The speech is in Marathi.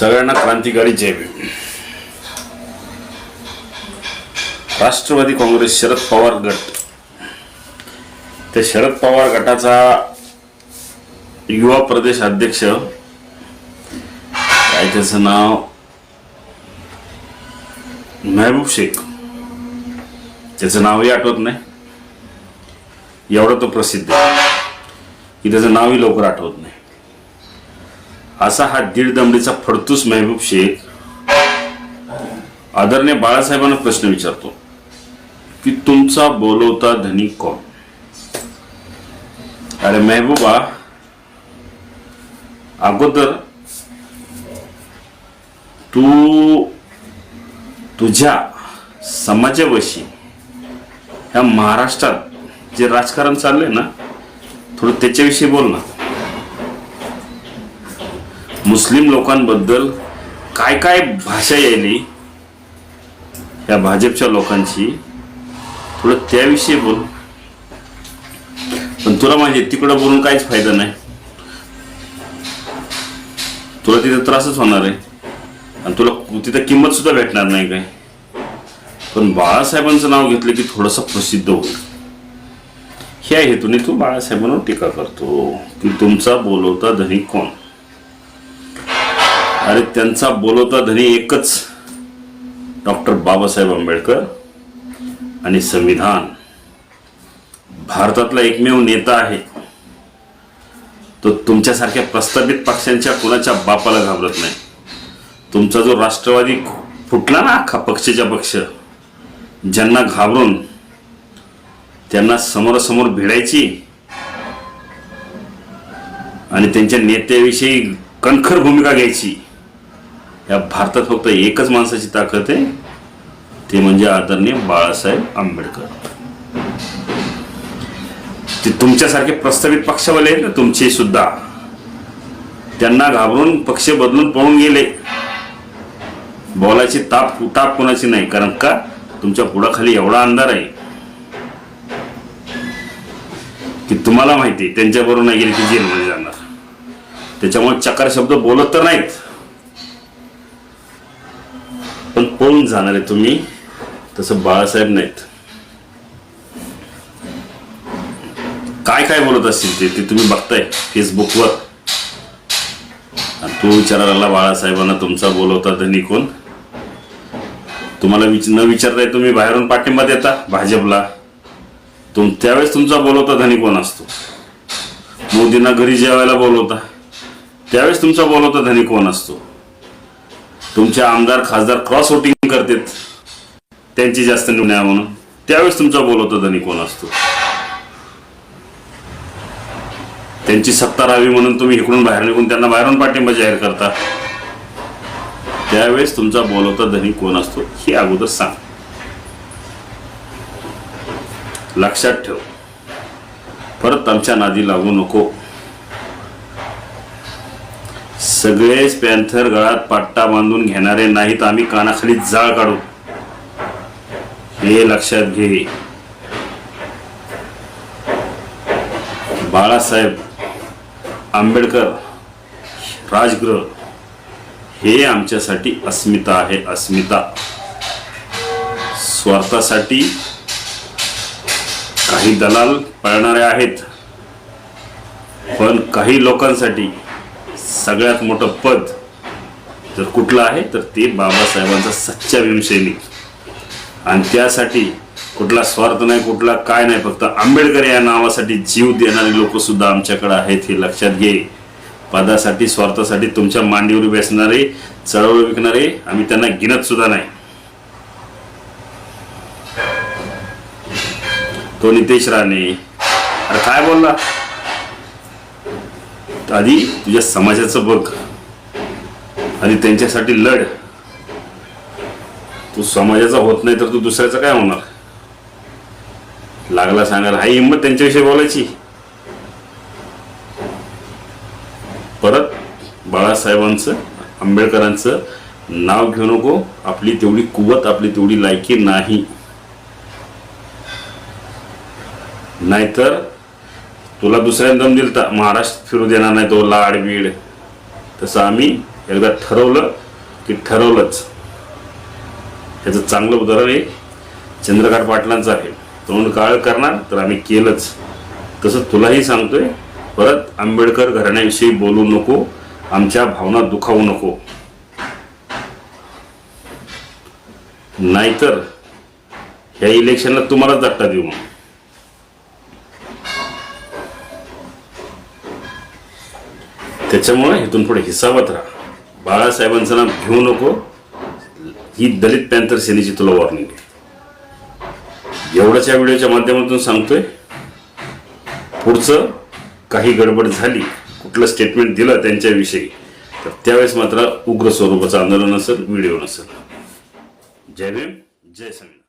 सगळ्यांना क्रांतिकारी जय भीम. राष्ट्रवादी काँग्रेस शरद पवार गट. त्या शरद पवार गटाचा युवा प्रदेश अध्यक्ष. काय त्याचं नाव? मेहबूब शेख. त्याचं नावही आठवत नाही. एवढं तो प्रसिद्ध आहे. की त्याचं नावही लवकर आठवत नाही. असा हा दीड दमडीचा फडतूस मेहबूब शेख आदरणीय बाळासाहेबांना प्रश्न विचारतो की तुमचा बोलवता धनी कोण? अरे मेहबूबा अगोदर तू तुझ्या समाजावशी ह्या महाराष्ट्रात जे राजकारण चाललंय ना थोडं त्याच्याविषयी बोल ना. मुस्लिम लोकांबद्दल काय काय भाषा यायली या भाजपच्या लोकांची थोडं त्याविषयी बोल. पण तुला माहिती तिकडं बोलून काहीच फायदा नाही. तुला तिथं त्रासच होणार आहे. आणि तुला तिथं किंमत सुद्धा भेटणार नाही काय. पण बाळासाहेबांचं नाव घेतलं की थोडंसं प्रसिद्ध होईल. ह्या हेतूने तू बाळासाहेबांवर टीका करतो. की तुमचा बोलवता धनी कोण? अरे त्यांचा बोलवता धनी एकच. डॉक्टर बाबासाहेब आंबेडकर आणि संविधान. भारतातला एकमेव नेता आहे. तो तुमच्यासारख्या प्रस्तावित पक्षांच्या कुणाच्या बापाला घाबरत नाही. तुमचा जो राष्ट्रवादी फुटला ना अख्खा पक्षाच्या पक्ष ज्यांना घाबरून त्यांना समोरासमोर भिडायची आणि त्यांच्या नेत्याविषयी कणखर भूमिका घ्यायची या भारतात फक्त एकच माणसाची ताकद आहे. ते म्हणजे आदरणीय बाळासाहेब आंबेडकर. ते तुमच्यासारखे प्रस्तावित पक्षवाले आहेत ना तुमचे सुद्धा. त्यांना घाबरून पक्ष बदलून पळून गेले. बोलायची ताप ताप कोणाची नाही कारण का? तुमच्या पुढाखाली एवढा अंधार आहे. की तुम्हाला माहिती आहे, त्यांच्याबरोबर नाही गेले की जेलमध्ये जाणार. त्याच्यामुळे चकार शब्द बोलत तर नाहीत. पण कोण जाणार आहे तुम्ही? तसं बाळासाहेब नाहीत. काय काय बोलत असतील ते ते तुम्ही बघताय फेसबुकवर? आणि तू विचारायला लागला बाळासाहेबांना तुमचा बोलवता धनी कोण तुम्हाला विच न विचारताय तुम्ही बाहेरून पाठिंबा देता भाजपला. तुम त्यावेळेस तुमचा बोलवता धनी कोण असतो. मोदींना घरी जेवायला बोलवता. त्यावेळेस तुमचा बोलवता धनी कोण असतो. तुमचे आमदार खासदार क्रॉस वोटिंग करतात. त्यांची जास्त निर्णय म्हणून त्यावेळेस तुमचा बोलवता धनी कोण असतो? त्यांची सत्ता राहावी म्हणून तुम्ही इकडून बाहेर निघून त्यांना बाहेरून पाठिंबा जाहीर करता. त्यावेळेस तुमचा बोलवता धनी कोण असतो? हे अगोदर सांग. लक्षात ठेव. परत आमच्या नादी लागू नको. सगळेच पॅन्थर गळात पाट्टा बांधून घेणारे नाहीत आम्ही कानाखाली जाळ काढू हे लक्षात घे. बाळासाहेब आंबेडकर राजगृह हे आमच्यासाठी अस्मिता आहे अस्मिता. स्वार्थासाठी काही दलाल पळणारे आहेत पण काही लोकांसाठी सगळ्यात मोठं पद जर कुठलं आहे तर ते बाबासाहेबांचा सच्चा भीमसैनिक आणि त्यासाठी कुठला स्वार्थ नाही कुठला काय नाही फक्त आंबेडकर या नावासाठी जीव देणारे लोक सुद्धा आमच्याकडे आहेत हे लक्षात घे. पदासाठी स्वार्थासाठी तुमच्या मांडीवर बेसणारे चळवळ विकणारे आम्ही त्यांना गिनत सुद्धा नाही. तो नितेश राणे. अरे काय बोलला? आधी तुझ्या समाजाचं बघ. आणि त्यांच्यासाठी लढ. तू समाजाचा होत नाही तर तू दुसऱ्याचा काय होणार? लागला सांगायला हाय हिंमत त्यांच्याविषयी बोलायची. परत बाळासाहेबांचं आंबेडकरांचं नाव घेऊ नको. आपली तेवढी कुवत आपली तेवढी लायकी नाही. नाहीतर तुला दुसऱ्यांदा दिलता. महाराष्ट्र फिरू देणार नाही तो लाड बीड. तसं आम्ही एकदा ठरवलं की ठरवलंच. ह्याचं चांगलं उदाहरण आहे चंद्रकांत पाटलांचं आहे. तोंड काळ करणार तर आम्ही केलंच. तसं तुलाही सांगतोय परत आंबेडकर घराण्याविषयी बोलू नको आमच्या भावना दुखावू नको. नाहीतर ह्या इलेक्शनला तुम्हालाच धक्का देऊ मग. त्याच्यामुळे इथून पुढे हिसाबात राहा. बाळासाहेबांचं नाव घेऊ नको. ही दलित पॅन्थर सेनेची तुला वॉर्निंग आहे. एवढंच या व्हिडिओच्या माध्यमातून सांगतोय. पुढचं काही गडबड झाली कुठलं स्टेटमेंट दिलं त्यांच्याविषयी तर त्यावेळेस मात्र उग्र स्वरूपाचं आंदोलन असेल व्हिडिओ नसेल. जय भीम जय संविधान